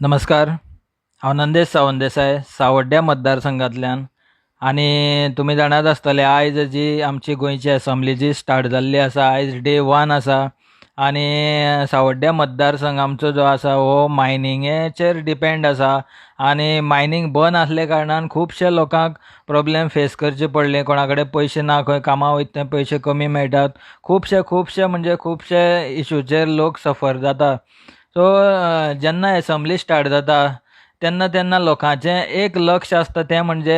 नमस्कार. हांव नंदेश सावंत देसाय सावड्ड्या मतदारसंघांतल्यान. आनी तुमी जाणात आसतले आयज जी आमची गोंयची असेंब्ली जी स्टार्ट जाल्ली आसा आयज डे वन आसा आनी सावड्ड्या मतदारसंघ आमचो जो आसा हो मायनिंगेचेर डिपेंड आसा आनी मायनींग बंद आसले कारणान खुबशे लोकांक प्रॉब्लेम फेस करचे पडले. कोणा कडेन पयशे ना खंय कामां वयता थंय पयशे कमी मेळटात. खुबशे खुबशे म्हणजे खुबशे इशूचेर लोक सफर जाता. सो जेन्ना एसेंब्ली स्टार्ट जाता तेन्ना तेन्ना लोकांचें एक लक्ष आसता तें म्हणजे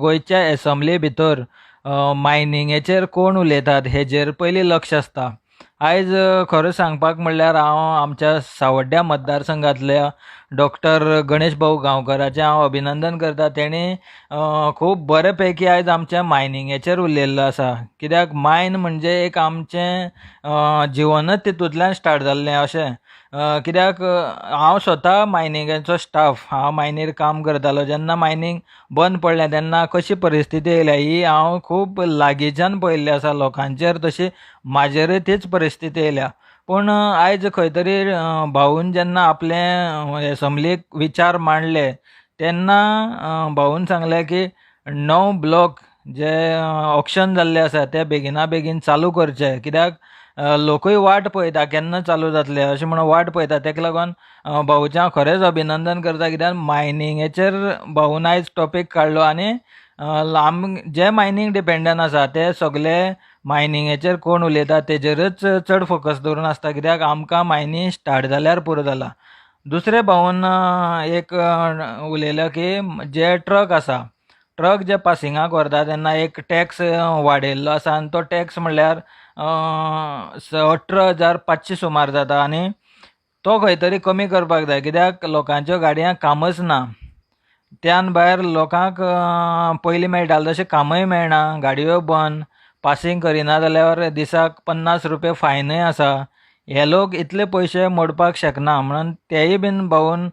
गोंयच्या एसेंब्ली भितर मायनिंगेचेर कोण उलयतात हेजेर पयलीं लक्ष आसता आयज खरें सांगपाक म्हणल्यार हांव आमच्या सावड्ड्या मतदारसंघांतल्या डॉक्टर गणेश भाऊ गांवकराचें हांव अभिनंदन करता. तेणी खूब बरे पैकी आयज आमच्या मायनिंगेचेर उलयल्लो आसा. कित्याक मायन म्हणजे एक आमचें जिवनच तितूंतल्यान स्टार्ट जाल्लें अशें. कित्याक हांव स्वता मायनिंगेचो स्टाफ हांव मायनीर काम करतालो. जेन्ना मायनींग बंद पडलें तेन्ना कशी परिस्थिती येयल्या ही हांव खूब लागींच्यान पळयल्ली आसा. लोकांचेर तशी म्हाजेरूय तीच परिस्थिती येयल्या. पूण आयज खंय तरी भाऊन जेन्ना आपले म्हणजे एसेंब्लीक विचार मांडले तेन्ना भाऊन सांगलें की णव ब्लॉक जे ऑक्शन जाल्ले आसा ते बेगिना बेगीन चालू करचे. कित्याक लोकूय वाट पळयता केन्ना चालू जातले? अशें म्हणून वाट पळयता. तेका लागून भाऊचें हांव खरेंच अभिनंदन करता. कित्याक मायनिंगेचेर भाऊन आयज टॉपीक काडलो आनी लांब जे मायनींग डिपेंडंट आसा ते सगळे मायनिंगेचेर कोण उलयता? तेजेरच चड फोकस दवरून आसता कित्याक? आमकां मायनींग स्टार्ट जाल्यार पुरो जाला दुसरे भाऊन एक उलयलो की जे ट्रक आसा ट्रक जे पासिंगाक व्हरता तेन्ना एक टॅक्स वाडयल्लो आसा आनी तो टॅक्स म्हणल्यार अठरा हजार पांचशे सुमार जाता आनी तो खंय तरी कमी करपाक जाय. कित्याक? लोकांच्यो गाडयांक कामच ना. त्यान भायर लोकांक पयलीं मेळटालें तशें कामय मेळना. गाडयो बंद. पासींग करिना जाल्यार दिसाक पन्नास रुपया फायनय आसा हे लोक इतले पयशे मोडपाक शकना म्हणून तेय बीन भाऊन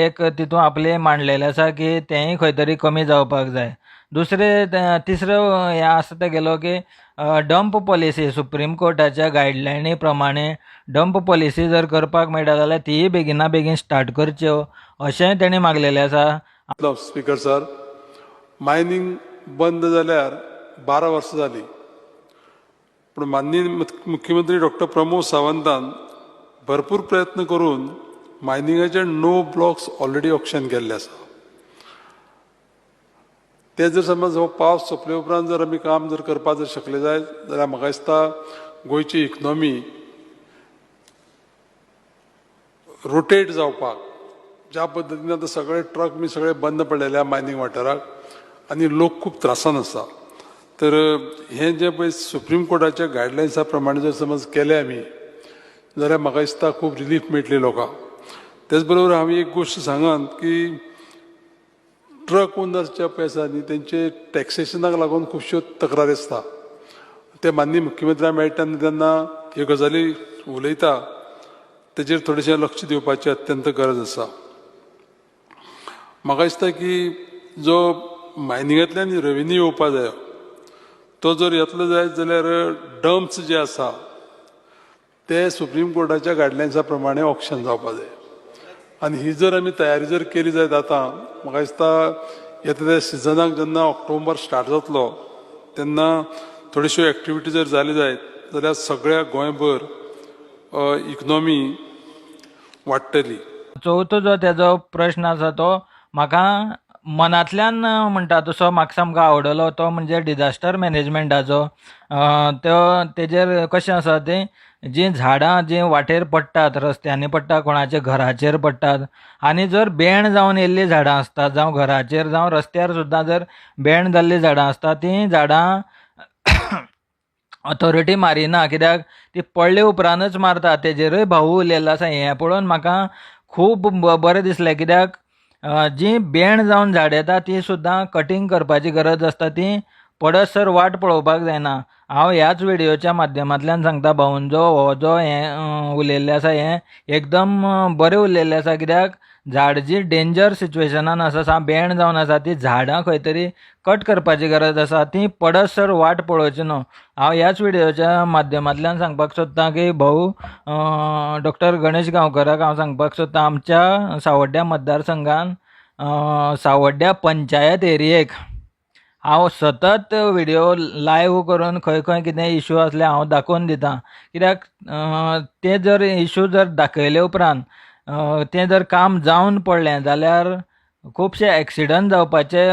एक तितून आपले मांडलेले आसा की तेंय खंय तरी कमी जावपाक जाय. दुसरे तिसरो हे आसा ते गेलो की डंप पॉलिसी सुप्रीम कोर्टाच्या गायडलायनी प्रमाणे डंप पॉलिसी जर करपाक मेळटा जाल्यार तीय बेगिना बेगीन स्टार्ट करच्यो अशेंय तेणी मागलेलें आसा स्पीकर सर मायनींग बंद जाल्यार बारा वर्सां झाली. पूण माननीय मुख्यमंत्री डॉक्टर प्रमोद सावंतान भरपूर प्रयत्न करून मायनिंगाचे णव ब्लॉक्स ऑलरेडी ऑप्शन केल्ले आसा ते जर समज हो पावस सोंपले उपरांत जर आमी काम जर करपाक जर शकले जायत जाल्यार म्हाका दिसता गोंयची इकनॉमी रोटेट जावपाक ज्या पद्दतीन आतां सगळे ट्रक बी सगळे बंद पडलेले आहा मायनींग वाठाराक आनी लोक खूब त्रासान आसा तर हे जे पळय सुप्रीम कोर्टाच्या गायडलायन्सा प्रमाणे जर समज केले आमी जाल्यार म्हाका दिसता खूब रिलीफ मेळटली लोकांक तेच बरोबर हांवें एक गोश्ट सांगात की ट्रक ओनर्स जे पळय आसा न्ही तेंचे टॅक्सेशनाक लागून खुबश्यो तक्रारी आसता ते माननीय मुख्यमंत्र्याक मेळटा तेन्ना तेन्ना ह्यो गजाली उलयता तेजेर थोडेशें लक्ष दिवपाची अत्यंत गरज आसा म्हाका दिसता की जो मायनिंगांतल्यान रेवेन्यू येवपा जायो तो जर येतलो जायत जाल्यार डम्प्स जे आसा ते सुप्रीम कोर्टाच्या गायडलायन्सा प्रमाणे ऑप्शन जावपा जाय. आनी ही जर आमी तयारी जर केली जायत आतां म्हाका दिसता येता त्या सिजनाक जेन्ना ऑक्टोबर स्टार्ट जातलो तेन्ना थोड्योश्यो एक्टिविटी जर जाल्यो जायत जाल्यार सगळ्या गोंयभर इकनॉमी वाडटली. चवथो जो तेजो प्रश्न आसा तो म्हाका मनांतल्यान म्हणटा तसो म्हाका सामको आवडलो तो म्हणजे डिजास्टर मॅनेजमेंटाचो. तो तेजेर कशें आसा तें जीं झाडां जीं वाटेर पडटात रस्त्यांनी पडटा कोणाच्या घराचेर पडटात आनी जर बॅण जावन येयल्लीं झाडां आसतात जावं घराचेर जावं रस्त्यार सुद्दां जर बॅण जाल्लीं झाडां आसता तीं झाडां ऑथॉरिटी मारिना कित्याक ती पडले उपरांतच मारता तेजेरूय भाऊ उलयल्लो आसा हें पळोवन म्हाका खूब बरें दिसलें कित्याक जी बेण जावन झाड येता ती सुद्दां कटींग करपाची गरज आसता ती. पडसर वाट पळोवपाक जायना. हांव ह्याच व्हिडियोच्या माध्यमांतल्यान सांगता भाऊंजो हो जो हें उलयल्लें आसा हें एकदम बरें उलयल्लें आसा. कित्याक? झाड जी डेंजर सिच्युएशनान आसा सा बेण जावन आसा. ती झाडां खंय तरी कट करपाची गरज आसा. ती पडसर वाट पळोवची न्हू. हांव ह्याच व्हिडियोच्या माध्यमांतल्यान सांगपाक सोदतां की भाऊ डॉक्टर गणेश गांवकराक हांव सांगपाक सोदतां आमच्या सावड्ड्या मतदारसंघान सावड्ड्या पंचायत एरियेक हांव सतत व्हिडियो लायव्ह करून खंय खंय कितें इश्यू आसले हांव दाखोवन दितां. कित्याक ते जर इश्यू जर दाखयले उपरांत तें जर काम जावन पडलें जाल्यार खुबशे एक्सिडंट जावपाचे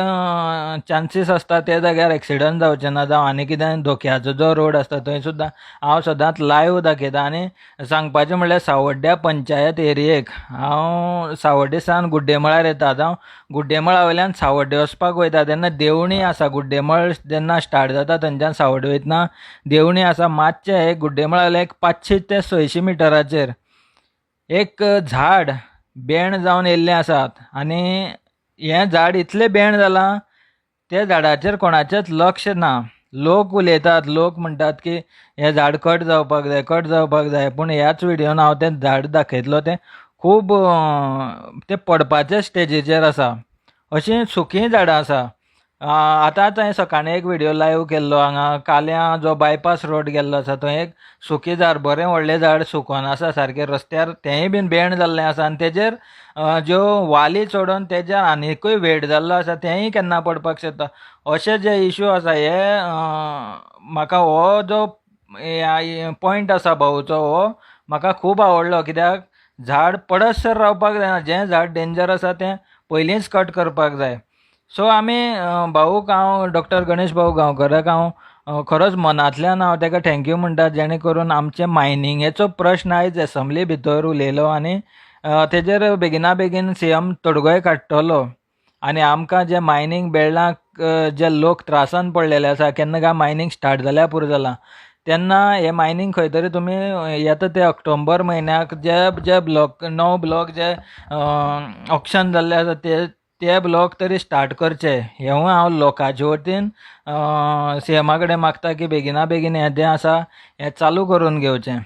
चान्सीस आसता ते जाग्यार एक्सिडंट जावचे ना जावं. आनी कितें धोक्याचो जो रोड आसता थंय सुद्दां हांव सदांच लायव्ह दाखयतां. आनी सांगपाचें म्हणल्यार सावड्ड्या पंचायत एरियेक. हांव सावड्डेसान गुड्डेमळार येता. हांव गुड्डेमळा वयल्यान सावड्डे वचपाक वयता. तेन्ना देवणी आसा. गुड्डेमळ जेन्ना स्टार्ट जाता थंयच्यान सावड्डे वयतना देवणी आसा. मातशें एक गुड्डेमळा वयल्यान एक पांचशे ते सयशीं मिटराचेर. एक झाड बेण जावन येयल्लें आसात. आनी हें झाड इतलें बेण जालां त्या झाडाचेर कोणाचेंच लक्ष ना. लोक उलयतात लोक म्हणटात की हें झाड कट जावपाक जाय कट जावपाक जाय. पूण ह्याच व्हिडियोन हांव तें झाड दाखयतलो तें खूब तें पडपाचे स्टेजीचेर आसा. अशीं सुकीं झाडां आसा. आतांच हांवें सकाळीं एक व्हिडियो लायव्ह केल्लो हांगा काल्या जो बायपास रोड गेल्लो आसा थंय एक सुकी झाड बरें व्हडलें झाड सुकोन आसा सारकें रस्त्यार तेंय बीन बेण जाल्लें आसा आनी तेजेर ज्यो वाली चडोवन तेज्या आनीकूय वेट जाल्लो आसा तेंय केन्ना पडपाक शकता. अशे जे इश्यू आसा हे म्हाका हो जो पॉयंट आसा भाऊचो हो म्हाका खूब आवडलो. कित्याक? झाड पडसर रावपाक जायना. जें झाड डेंजर आसा तें पयलींच कट करपाक जाय. सो आमी भाऊक हांव डॉक्टर गणेश भाऊ गांवकराक हांव खरोच मनांतल्यान हांव ताका थँक्यू म्हणटा जेणे करून आमचे मायनिंगेचो प्रश्न आयज एसंब्ली भितर उलयलो आनी तेजेर बेगिना बेगीन सी एम तोडगोय काडटलो आनी आमकां जे मायनींग बेळ्ळांक जे लोक त्रासान पडलेले आसा केन्ना काय मायनींग स्टार्ट जाल्यार पुरो जालां तेन्ना हे मायनींग खंय तरी तुमी येता ते ऑक्टोबर म्हयन्याक जे जे ब्लॉक णव ब्लॉक जे ऑप्शन जाल्ले आसा ते ते ब्लॉक तरी स्टार्ट करचे. हेंवूय हांव लोकांचे वतीन सी एमा कडेन मागता की बेगिना बेगीन हें जें आसा हें चालू करून घेवचें